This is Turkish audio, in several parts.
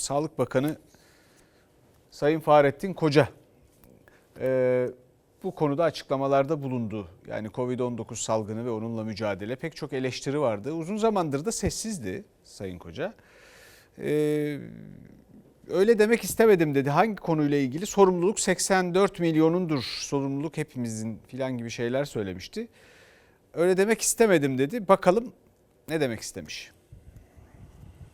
Sağlık Bakanı Sayın Fahrettin Koca e, bu konuda açıklamalarda bulundu. Yani Covid-19 salgını ve onunla mücadele pek çok eleştiri vardı. Uzun zamandır da sessizdi Sayın Koca. E, öyle demek istemedim dedi. Hangi konuyla ilgili? Sorumluluk 84 milyonundur. Sorumluluk hepimizin filan gibi şeyler söylemişti. Öyle demek istemedim dedi. Bakalım ne demek istemiş.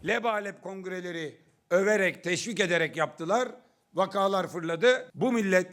Lebalep kongreleri överek, teşvik ederek yaptılar. Vakalar fırladı. Bu millet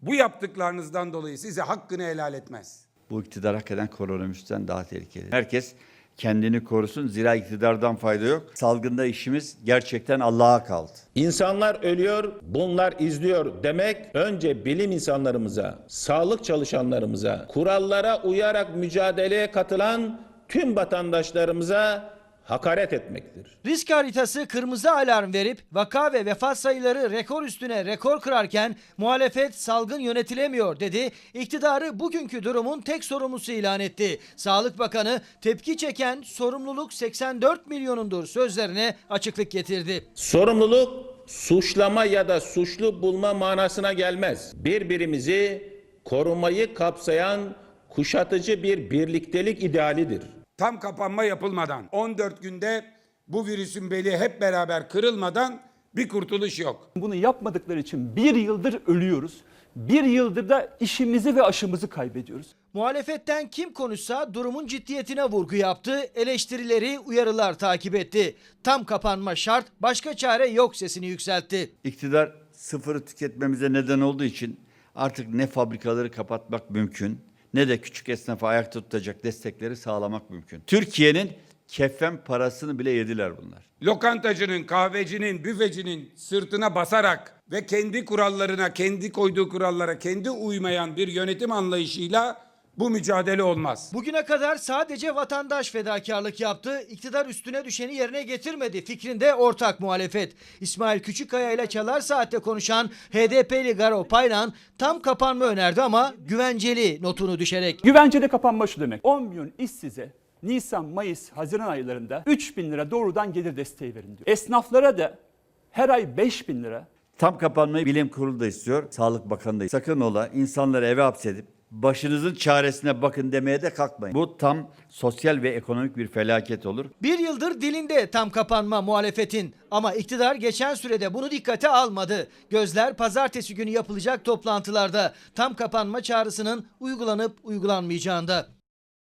bu yaptıklarınızdan dolayı size hakkını helal etmez. Bu iktidar hakikaten koronavirüsten daha tehlikeli. Herkes kendini korusun. Zira iktidardan fayda yok. Salgında işimiz gerçekten Allah'a kaldı. İnsanlar ölüyor, bunlar izliyor demek önce bilim insanlarımıza, sağlık çalışanlarımıza, kurallara uyarak mücadeleye katılan tüm vatandaşlarımıza hakaret etmektir. Risk haritası kırmızı alarm verip vaka ve vefat sayıları rekor üstüne rekor kırarken muhalefet salgın yönetilemiyor dedi. İktidarı bugünkü durumun tek sorumlusu ilan etti. Sağlık Bakanı tepki çeken sorumluluk 84 milyonundur sözlerine açıklık getirdi. Sorumluluk suçlama ya da suçlu bulma manasına gelmez. Birbirimizi korumayı kapsayan kuşatıcı bir birliktelik idealidir. Tam kapanma yapılmadan 14 günde bu virüsün beli hep beraber kırılmadan bir kurtuluş yok. Bunu yapmadıkları için bir yıldır ölüyoruz. Bir yıldır da işimizi ve aşımızı kaybediyoruz. Muhalefetten kim konuşsa durumun ciddiyetine vurgu yaptı, eleştirileri, uyarılar takip etti. Tam kapanma şart, başka çare yok sesini yükseltti. İktidar sıfırı tüketmemize neden olduğu için artık ne fabrikaları kapatmak mümkün ne de küçük esnafa ayakta tutacak destekleri sağlamak mümkün. Türkiye'nin kefen parasını bile yediler bunlar. Lokantacının, kahvecinin, büfecinin sırtına basarak ve kendi kurallarına, kendi koyduğu kurallara kendi uymayan bir yönetim anlayışıyla bu mücadele olmaz. Bugüne kadar sadece vatandaş fedakarlık yaptı, iktidar üstüne düşeni yerine getirmedi fikrinde ortak muhalefet. İsmail Küçükkaya ile Çalar Saat'te konuşan HDP'li Garo Paylan tam kapanma önerdi ama güvenceli notunu düşerek. Güvenceli kapanma şu demek. 10 milyon işsize Nisan, Mayıs, Haziran aylarında 3 bin lira doğrudan gelir desteği verin diyor. Esnaflara da her ay 5 bin lira Tam kapanmayı bilim kurulu da istiyor, Sağlık Bakanı da. Sakın ola insanları eve hapsedip başınızın çaresine bakın demeye de kalkmayın. Bu tam sosyal ve ekonomik bir felaket olur. Bir yıldır dilinde tam kapanma muhalefetin ama iktidar geçen sürede bunu dikkate almadı. Gözler pazartesi günü yapılacak toplantılarda tam kapanma çağrısının uygulanıp uygulanmayacağında.